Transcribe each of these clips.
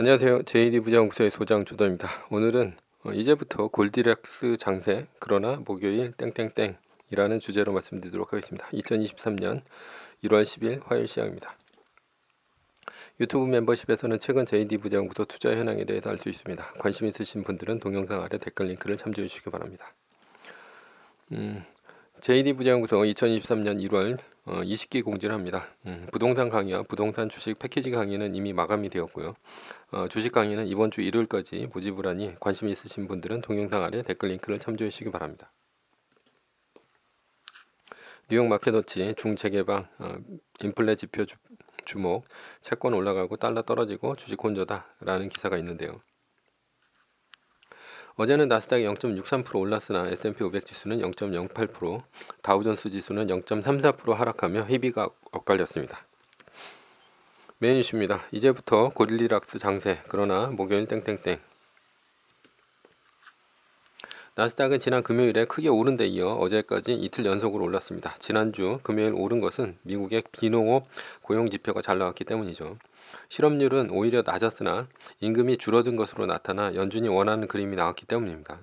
안녕하세요. JD 부장구소의 소장 주도입니다. 오늘은 어, 이제부터 골디락스 장세 그러나 목요일 땡땡땡이라는 주제로 말씀드리도록 하겠습니다. 2023년 1월 10일 화요일 시작입니다. 유튜브 멤버십에서는 최근 JD 부장구소 투자 현황에 대해서 알 수 있습니다. 관심 있으신 분들은 동영상 아래 댓글 링크를 참조해 주시기 바랍니다. 음, JD 부장구소 2023년 1월 어, 20기 공지를 합니다. 음, 부동산 강의와 부동산 주식 패키지 강의는 이미 마감이 되었고요. 어, 주식 강의는 이번 주 일요일까지 모집을 하니 관심 있으신 분들은 동영상 아래 댓글 링크를 참조해 주시기 바랍니다. 뉴욕 마켓워치 중체계방 어, 인플레 지표 주, 주목 채권 올라가고 달러 떨어지고 주식 혼조다라는 기사가 있는데요. 어제는 나스닥이 0.63% 올랐으나 S&P 500 지수는 0.08%, 다우존스 지수는 0.34% 하락하며 헤비가 엇갈렸습니다. 메인 이슈입니다. 이제부터 고릴리락스 장세, 그러나 목요일 땡땡땡. 나스닥은 지난 금요일에 크게 오른 데 이어 어제까지 이틀 연속으로 올랐습니다. 지난주 금요일 오른 것은 미국의 비농업 고용 지표가 잘 나왔기 때문이죠. 실업률은 오히려 낮았으나 임금이 줄어든 것으로 나타나 연준이 원하는 그림이 나왔기 때문입니다.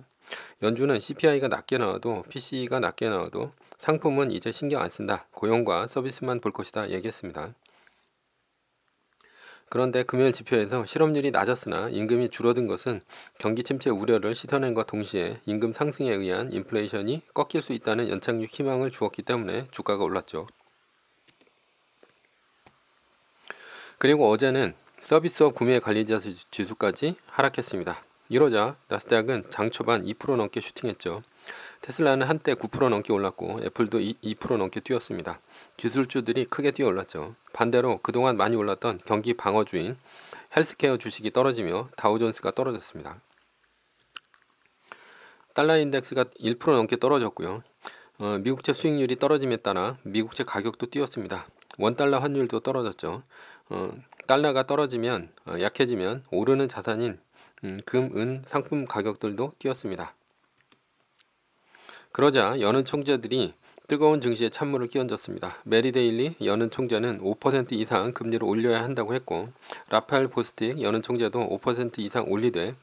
연준은 CPI가 낮게 나와도 PCE가 낮게 나와도 상품은 이제 신경 안 쓴다. 고용과 서비스만 볼 것이다 얘기했습니다. 그런데 금요일 지표에서 실업률이 낮았으나 임금이 줄어든 것은 경기 침체 우려를 씻어낸과 동시에 임금 상승에 의한 인플레이션이 꺾일 수 있다는 연착륙 희망을 주었기 때문에 주가가 올랐죠. 그리고 어제는 서비스업 구매 관리자 지수까지 하락했습니다. 이러자 나스닥은 장 초반 2% 넘게 슈팅했죠. 테슬라는 한때 9% 넘게 올랐고 애플도 2% 넘게 뛰었습니다. 기술주들이 크게 뛰어 올랐죠. 반대로 그동안 많이 올랐던 경기 방어주인 헬스케어 주식이 떨어지며 다우존스가 떨어졌습니다. 달러 인덱스가 1% 넘게 떨어졌고요. 어, 미국채 수익률이 떨어짐에 따라 미국채 가격도 뛰었습니다. 원달러 환율도 떨어졌죠. 어, 달러가 떨어지면 어, 약해지면 오르는 자산인 음, 금, 은, 상품 가격들도 뛰었습니다. 그러자 여는 총재들이 뜨거운 증시에 찬물을 끼얹었습니다. 메리데일리 여는 총재는 5% 이상 금리를 올려야 한다고 했고 라파엘 보스틱 여는 총재도 5% 이상 올리되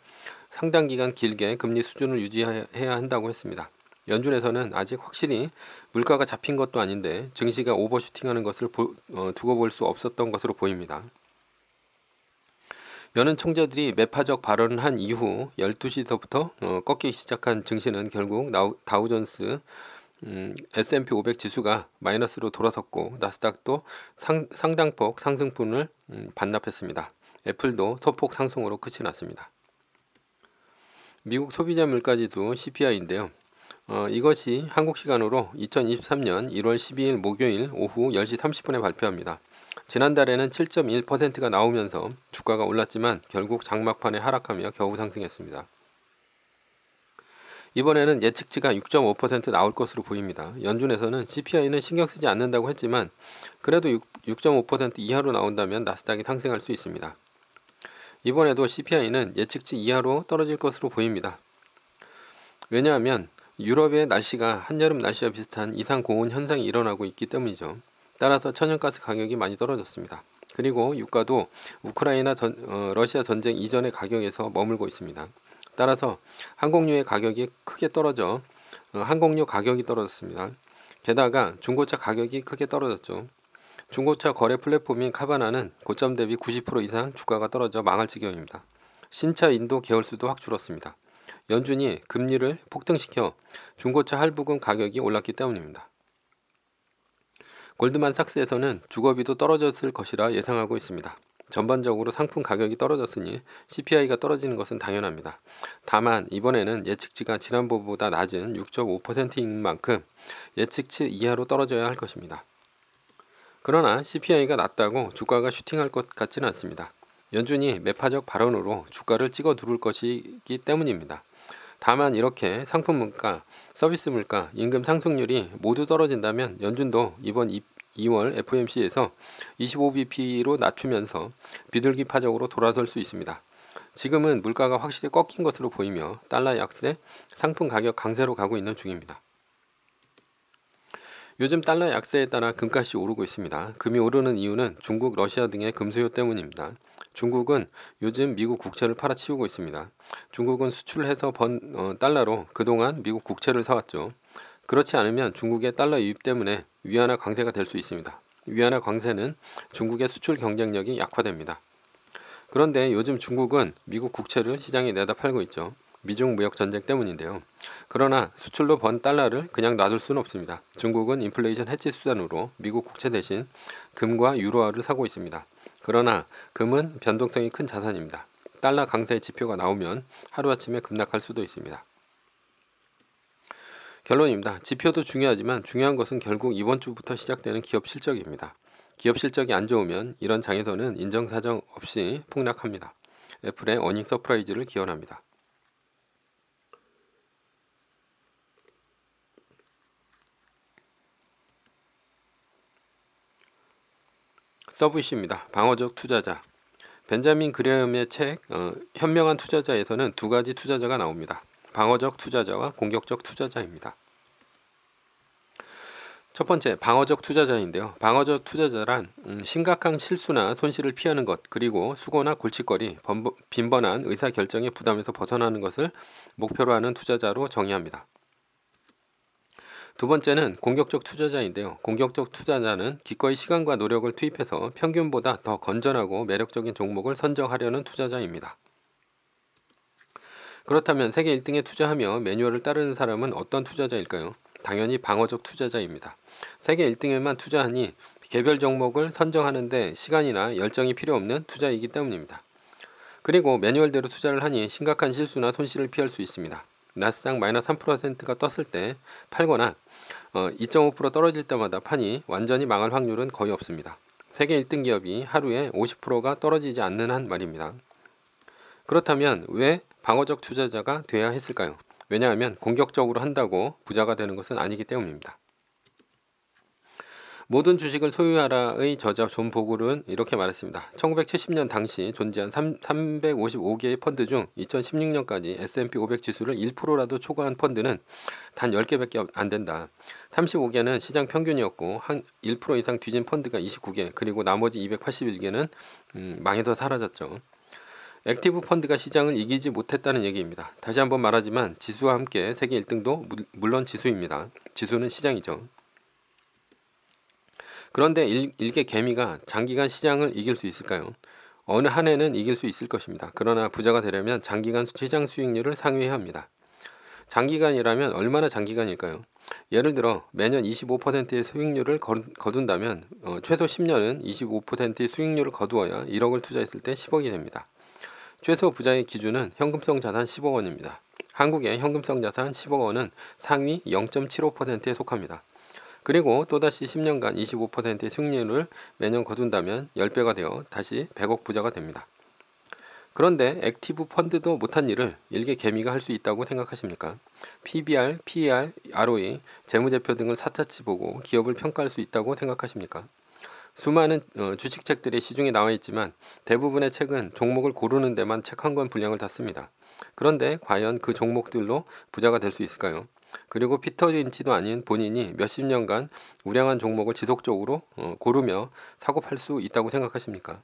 상당 기간 길게 금리 수준을 유지해야 한다고 했습니다. 연준에서는 아직 확실히 물가가 잡힌 것도 아닌데 증시가 오버슈팅하는 것을 보, 어, 두고 볼 수 없었던 것으로 보입니다. 여는 총재들이 매파적 발언을 한 이후 12시서부터 어, 꺾이기 시작한 증시는 결국 나우, 다우존스 음, S&P 500 지수가 마이너스로 돌아섰고 나스닥도 상, 상당폭 상승분을 음, 반납했습니다. 애플도 소폭 상승으로 끝이 났습니다. 미국 소비자 물가지수 CPI인데요. 어, 이것이 한국 시간으로 2023년 1월 12일 목요일 오후 10시 30분에 발표합니다. 지난달에는 7.1%가 나오면서 주가가 올랐지만 결국 장막판에 하락하며 겨우 상승했습니다. 이번에는 예측치가 6.5% 나올 것으로 보입니다. 연준에서는 CPI는 신경 쓰지 않는다고 했지만 그래도 6.5% 이하로 나온다면 나스닥이 상승할 수 있습니다. 이번에도 CPI는 예측치 이하로 떨어질 것으로 보입니다. 왜냐하면 유럽의 날씨가 한여름 날씨와 비슷한 이상 고온 현상이 일어나고 있기 때문이죠. 따라서 천연가스 가격이 많이 떨어졌습니다. 그리고 유가도 우크라이나 전, 어, 러시아 전쟁 이전의 가격에서 머물고 있습니다. 따라서 항공료의 가격이 크게 떨어져 어, 항공료 가격이 떨어졌습니다. 게다가 중고차 가격이 크게 떨어졌죠. 중고차 거래 플랫폼인 카바나는 고점 대비 90% 이상 주가가 떨어져 망할 지경입니다. 신차 인도 계열수도 확 줄었습니다. 연준이 금리를 폭등시켜 중고차 할부금 가격이 올랐기 때문입니다. 골드만삭스에서는 주거비도 떨어졌을 것이라 예상하고 있습니다. 전반적으로 상품 가격이 떨어졌으니 CPI가 떨어지는 것은 당연합니다. 다만 이번에는 예측치가 지난번보다 낮은 6.5%인 만큼 예측치 이하로 떨어져야 할 것입니다. 그러나 CPI가 낮다고 주가가 슈팅할 것 같지는 않습니다. 연준이 매파적 발언으로 주가를 찍어 누를 것이기 때문입니다. 다만 이렇게 상품 물가, 서비스 물가, 임금 상승률이 모두 떨어진다면 연준도 이번 2월 FOMC에서 25bp로 낮추면서 비둘기 파적으로 돌아설 수 있습니다. 지금은 물가가 확실히 꺾인 것으로 보이며 달러 약세, 상품 가격 강세로 가고 있는 중입니다. 요즘 달러 약세에 따라 금값이 오르고 있습니다. 금이 오르는 이유는 중국, 러시아 등의 금수요 때문입니다. 중국은 요즘 미국 국채를 팔아치우고 있습니다. 중국은 수출해서 번 어, 달러로 그동안 미국 국채를 사왔죠. 그렇지 않으면 중국의 달러 유입 때문에 위안화 강세가 될 수 있습니다. 위안화 강세는 중국의 수출 경쟁력이 약화됩니다. 그런데 요즘 중국은 미국 국채를 시장에 내다 팔고 있죠. 미중 무역 전쟁 때문인데요. 그러나 수출로 번 달러를 그냥 놔둘 수는 없습니다. 중국은 인플레이션 해치 수단으로 미국 국채 대신 금과 유로화를 사고 있습니다. 그러나 금은 변동성이 큰 자산입니다. 달러 강세 지표가 나오면 하루아침에 급락할 수도 있습니다. 결론입니다. 지표도 중요하지만 중요한 것은 결국 이번 주부터 시작되는 기업 실적입니다. 기업 실적이 안 좋으면 이런 장에서는 인정사정 없이 폭락합니다. 애플의 어닝 서프라이즈를 기원합니다. 서브이슈입니다. 방어적 투자자. 벤자민 그레엄의 책 어, 현명한 투자자에서는 두 가지 투자자가 나옵니다. 방어적 투자자와 공격적 투자자입니다. 첫 번째 방어적 투자자인데요. 방어적 투자자란 음, 심각한 실수나 손실을 피하는 것 그리고 수고나 골칫거리, 빈번한 의사 결정의 부담에서 벗어나는 것을 목표로 하는 투자자로 정의합니다. 두 번째는 공격적 투자자인데요. 공격적 투자자는 기꺼이 시간과 노력을 투입해서 평균보다 더 건전하고 매력적인 종목을 선정하려는 투자자입니다. 그렇다면 세계 1등에 투자하며 매뉴얼을 따르는 사람은 어떤 투자자일까요? 당연히 방어적 투자자입니다. 세계 1등에만 투자하니 개별 종목을 선정하는데 시간이나 열정이 필요 없는 투자이기 때문입니다. 그리고 매뉴얼대로 투자를 하니 심각한 실수나 손실을 피할 수 있습니다. 나스닥 마이너스 3%가 떴을 때 팔거나 어, 2.5% 떨어질 때마다 판이 완전히 망할 확률은 거의 없습니다. 세계 1등 기업이 하루에 50%가 떨어지지 않는 한 말입니다. 그렇다면 왜 방어적 투자자가 돼야 했을까요? 왜냐하면 공격적으로 한다고 부자가 되는 것은 아니기 때문입니다. 모든 주식을 소유하라의 저자 존 보글은 이렇게 말했습니다. 1970년 당시 존재한 3, 355개의 펀드 중 2016년까지 S&P 500 지수를 1%라도 초과한 펀드는 단 10개밖에 안 된다. 35개는 시장 평균이었고 한 1% 이상 뒤진 펀드가 29개 그리고 나머지 281개는 음, 망해서 사라졌죠. 액티브 펀드가 시장을 이기지 못했다는 얘기입니다. 다시 한번 말하지만 지수와 함께 세계 1등도 물론 지수입니다. 지수는 시장이죠. 그런데 일, 개 개미가 장기간 시장을 이길 수 있을까요? 어느 한 해는 이길 수 있을 것입니다. 그러나 부자가 되려면 장기간 시장 수익률을 상회해야 합니다. 장기간이라면 얼마나 장기간일까요? 예를 들어 매년 25%의 수익률을 거둔다면 어, 최소 10년은 25%의 수익률을 거두어야 1억을 투자했을 때 10억이 됩니다. 최소 부자의 기준은 현금성 자산 10억 원입니다. 한국의 현금성 자산 10억 원은 상위 0.75%에 속합니다. 그리고 또다시 10년간 25%의 승리율을 매년 거둔다면 10배가 되어 다시 100억 부자가 됩니다. 그런데 액티브 펀드도 못한 일을 일개 개미가 할 수 있다고 생각하십니까? PBR, PER, ROE, 재무제표 등을 사타치 보고 기업을 평가할 수 있다고 생각하십니까? 수많은 어, 주식책들이 시중에 나와 있지만 대부분의 책은 종목을 고르는 데만 책 한 권 분량을 닫습니다. 그런데 과연 그 종목들로 부자가 될 수 있을까요? 그리고 피터 린치도 아닌 본인이 몇십 년간 우량한 종목을 지속적으로 어, 고르며 사고 팔 수 있다고 생각하십니까?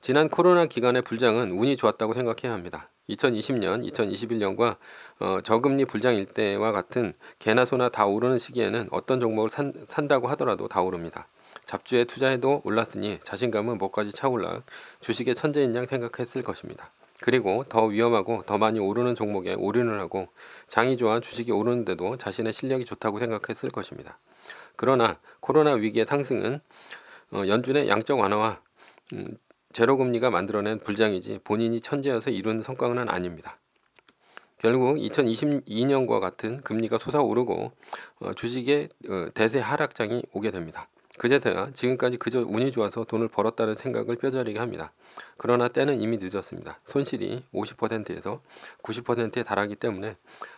지난 코로나 기간의 불장은 운이 좋았다고 생각해야 합니다. 2020년, 2021년과 어, 저금리 불장 일 때와 같은 개나 소나 다 오르는 시기에는 어떤 종목을 산, 산다고 하더라도 다 오릅니다. 잡주에 투자해도 올랐으니 자신감은 뭐까지 차올라 주식의 천재인 양 생각했을 것입니다. 그리고 더 위험하고 더 많이 오르는 종목에 올인을 하고 장이 좋아 주식이 오르는데도 자신의 실력이 좋다고 생각했을 것입니다. 그러나 코로나 위기의 상승은 어, 연준의 양적 완화와 음, 제로금리가 만들어낸 불장이지 본인이 천재여서 이룬 성과는 아닙니다. 결국 2022년과 같은 금리가 솟아오르고 어, 주식의 어, 대세 하락장이 오게 됩니다. 그제서야 지금까지 그저 운이 좋아서 돈을 벌었다는 생각을 뼈저리게 합니다. 그러나 때는 이미 늦었습니다. 손실이 50%에서 90%에 달하기 때문에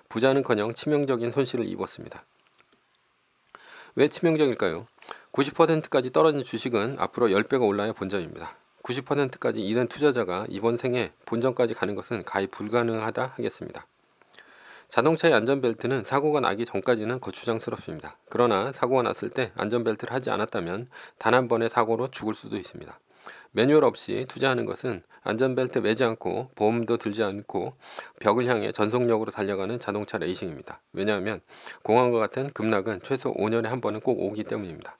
부자는커녕 치명적인 손실을 입었습니다. 왜 치명적일까요? 90%까지 떨어진 주식은 앞으로 10배가 올라야 본전입니다. 90%까지 잃은 투자자가 이번 생에 본전까지 가는 것은 가히 불가능하다 하겠습니다. 자동차의 안전벨트는 사고가 나기 전까지는 거추장스럽습니다. 그러나 사고가 났을 때 안전벨트를 하지 않았다면 단 한 번의 사고로 죽을 수도 있습니다. 매뉴얼 없이 투자하는 것은 안전벨트 매지 않고 보험도 들지 않고 벽을 향해 전속력으로 달려가는 자동차 레이싱입니다. 왜냐하면 공항과 같은 급락은 최소 5년에 한 번은 꼭 오기 때문입니다.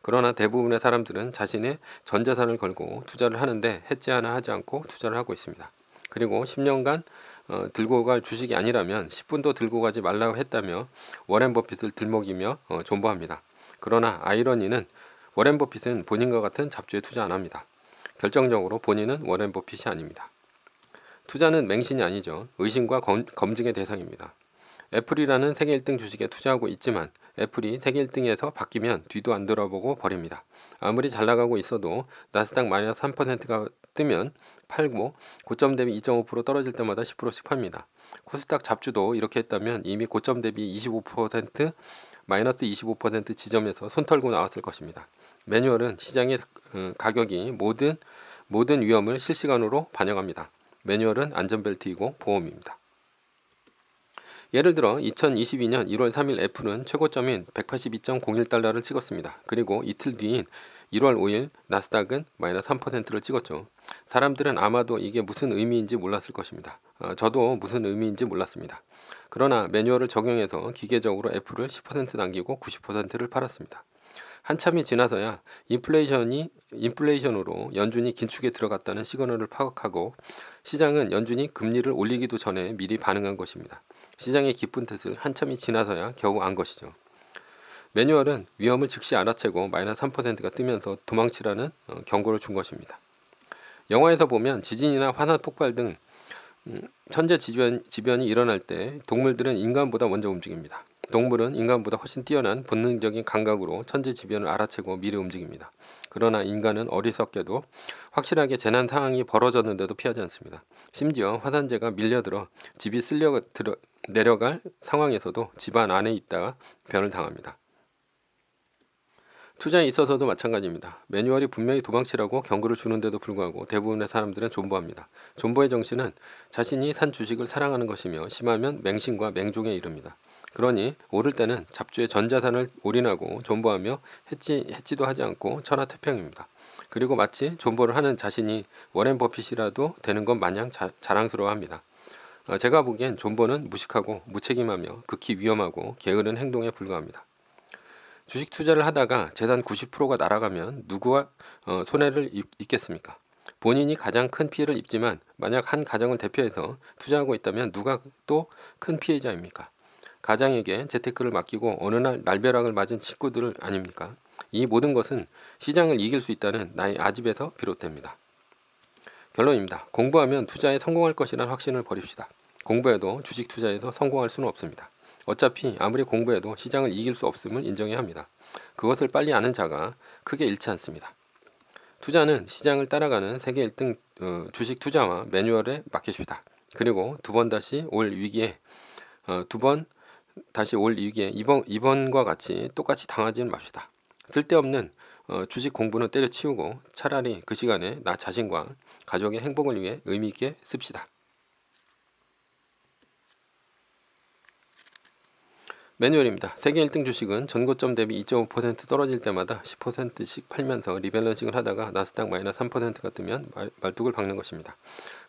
그러나 대부분의 사람들은 자신의 전 재산을 걸고 투자를 하는데 해지 하나 하지 않고 투자를 하고 있습니다. 그리고 10년간 어, 들고 갈 주식이 아니라면 10분도 들고 가지 말라고 했다며 워렌 버핏을 들먹이며 어, 존버합니다. 그러나 아이러니는 워렌 버핏은 본인과 같은 잡주에 투자 안 합니다. 결정적으로 본인은 워렌 버핏이 아닙니다. 투자는 맹신이 아니죠. 의심과 검, 검증의 대상입니다. 애플이라는 세계 1등 주식에 투자하고 있지만 애플이 세계 1등에서 바뀌면 뒤도 안 돌아보고 버립니다. 아무리 잘 나가고 있어도 나스닥 마이너스 3%가 뜨면 팔고 고점 대비 2.5% 떨어질 때마다 10%씩 팝니다. 코스닥 잡주도 이렇게 했다면 이미 고점 대비 25% 마이너스 25% 지점에서 손 털고 나왔을 것입니다. 매뉴얼은 시장의 어, 가격이 모든 모든 위험을 실시간으로 반영합니다. 매뉴얼은 안전벨트이고 보험입니다. 예를 들어 2022년 1월 3일 애플은 최고점인 182.01달러를 찍었습니다. 그리고 이틀 뒤인 1월 5일 나스닥은 마이너스 3%를 찍었죠. 사람들은 아마도 이게 무슨 의미인지 몰랐을 것입니다. 어, 저도 무슨 의미인지 몰랐습니다. 그러나 매뉴얼을 적용해서 기계적으로 애플을 10% 남기고 90%를 팔았습니다. 한참이 지나서야 인플레이션이 인플레이션으로 연준이 긴축에 들어갔다는 시그널을 파악하고 시장은 연준이 금리를 올리기도 전에 미리 반응한 것입니다. 시장의 깊은 뜻을 한참이 지나서야 겨우 안 것이죠. 매뉴얼은 위험을 즉시 알아채고 마이너스 3%가 뜨면서 도망치라는 어, 경고를 준 것입니다. 영화에서 보면 지진이나 화산 폭발 등 음, 천재 지변, 지변 이 일어날 때 동물들은 인간보다 먼저 움직입니다. 동물은 인간보다 훨씬 뛰어난 본능적인 감각으로 천재 지변을 알아채고 미리 움직입니다. 그러나 인간은 어리석게도 확실하게 재난 상황이 벌어졌는데도 피하지 않습니다. 심지어 화산재가 밀려들어 집이 쓸려 들어, 내려갈 상황에서도 집안 안에 있다가 변을 당합니다. 투자에 있어서도 마찬가지입니다. 매뉴얼이 분명히 도망치라고 경고를 주는데도 불구하고 대부분의 사람들은 존버합니다. 존버의 정신은 자신이 산 주식을 사랑하는 것이며 심하면 맹신과 맹종에 이릅니다. 그러니 오를 때는 잡주의 전 자산을 올인하고 존버하며 해지, 해지도 하지 않고 천하태평입니다. 그리고 마치 존버를 하는 자신이 워렌 버핏이라도 되는 것 마냥 자, 자랑스러워합니다. 어, 제가 보기엔 존버는 무식하고 무책임하며 극히 위험하고 게으른 행동에 불과합니다. 주식 투자를 하다가 재산 90%가 날아가면 누구와 어, 손해를 입, 입겠습니까? 본인이 가장 큰 피해를 입지만 만약 한 가정을 대표해서 투자하고 있다면 누가 또 큰 피해자입니까? 가장에게 재테크를 맡기고 어느 날 날벼락을 맞은 친구들 아닙니까? 이 모든 것은 시장을 이길 수 있다는 나의 아집에서 비롯됩니다. 결론입니다. 공부하면 투자에 성공할 것이라는 확신을 버립시다. 공부해도 주식 투자에서 성공할 수는 없습니다. 어차피 아무리 공부해도 시장을 이길 수 없음을 인정해야 합니다. 그것을 빨리 아는 자가 크게 잃지 않습니다. 투자는 시장을 따라가는 세계 1등 어, 주식 투자와 매뉴얼에 맡기십니다. 그리고 두 번 다시 올 위기에 어, 두번 다시 올 위기에 이번 이번과 같이 똑같이 당하지는 맙시다. 쓸데없는 어, 주식 공부는 때려치우고 차라리 그 시간에 나 자신과 가족의 행복을 위해 의미 있게 씁시다. 매뉴얼입니다. 세계 1등 주식은 전고점 대비 2.5% 떨어질 때마다 10%씩 팔면서 리밸런싱을 하다가 나스닥 마이너스 3%가 뜨면 말 뚝을 박는 것입니다.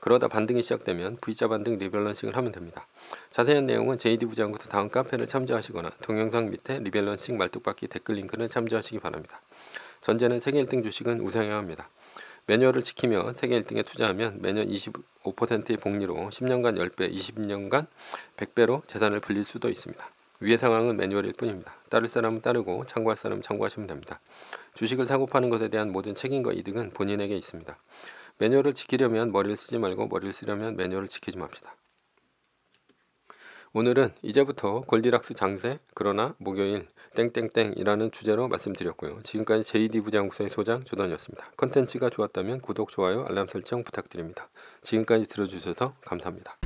그러다 반등이 시작되면 V자 반등 리밸런싱을 하면 됩니다. 자세한 내용은 JD 부장부터 다음 카페를 참조하시거나 동영상 밑에 리밸런싱 말뚝박기 댓글 링크를 참조하시기 바랍니다. 전제는 세계 1등 주식은 우상해야 합니다. 매뉴얼을 지키며 세계 1등에 투자하면 매년 25%의 복리로 10년간 10배, 20년간 100배로 재산을 불릴 수도 있습니다. 위의 상황은 매뉴얼일 뿐입니다. 따를 사람은 따르고 참고할 사람은 참고하시면 됩니다. 주식을 사고 파는 것에 대한 모든 책임과 이득은 본인에게 있습니다. 매뉴얼을 지키려면 머리를 쓰지 말고 머리를 쓰려면 매뉴얼을 지키지 맙시다. 오늘은 이제부터 골디락스 장세 그러나 목요일 땡땡땡이라는 주제로 말씀드렸고요. 지금까지 JD 부장구소의 소장 조던이었습니다. 컨텐츠가 좋았다면 구독, 좋아요, 알람 설정 부탁드립니다. 지금까지 들어주셔서 감사합니다.